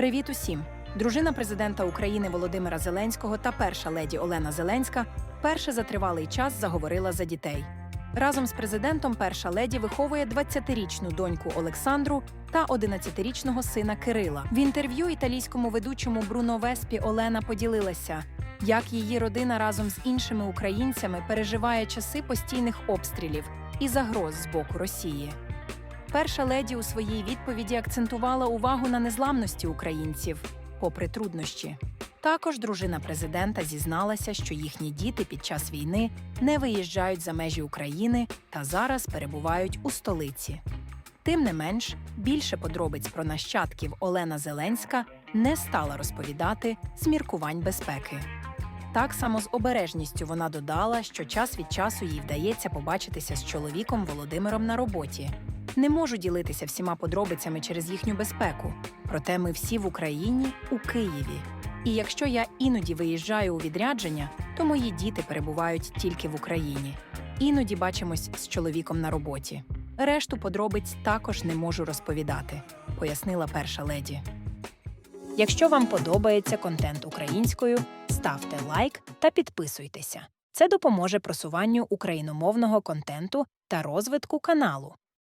Привіт усім! Дружина президента України Володимира Зеленського та перша леді Олена Зеленська вперше за тривалий час заговорила за дітей. Разом з президентом перша леді виховує 20-річну доньку Олександру та 11-річного сина Кирила. В інтерв'ю італійському ведучому Бруно Веспі Олена поділилася, як її родина разом з іншими українцями переживає часи постійних обстрілів і загроз з боку Росії. Перша леді у своїй відповіді акцентувала увагу на незламності українців, попри труднощі. Також дружина президента зізналася, що їхні діти під час війни не виїжджають за межі України та зараз перебувають у столиці. Тим не менш, більше подробиць про нащадків Олена Зеленська не стала розповідати з міркувань безпеки. Так само з обережністю вона додала, що час від часу їй вдається побачитися з чоловіком Володимиром на роботі. Не можу ділитися всіма подробицями через їхню безпеку. Проте ми всі в Україні у Києві. І якщо я іноді виїжджаю у відрядження, то мої діти перебувають тільки в Україні. Іноді бачимось з чоловіком на роботі. Решту подробиць також не можу розповідати, пояснила перша леді. Якщо вам подобається контент українською, ставте лайк та підписуйтеся. Це допоможе просуванню україномовного контенту та розвитку каналу.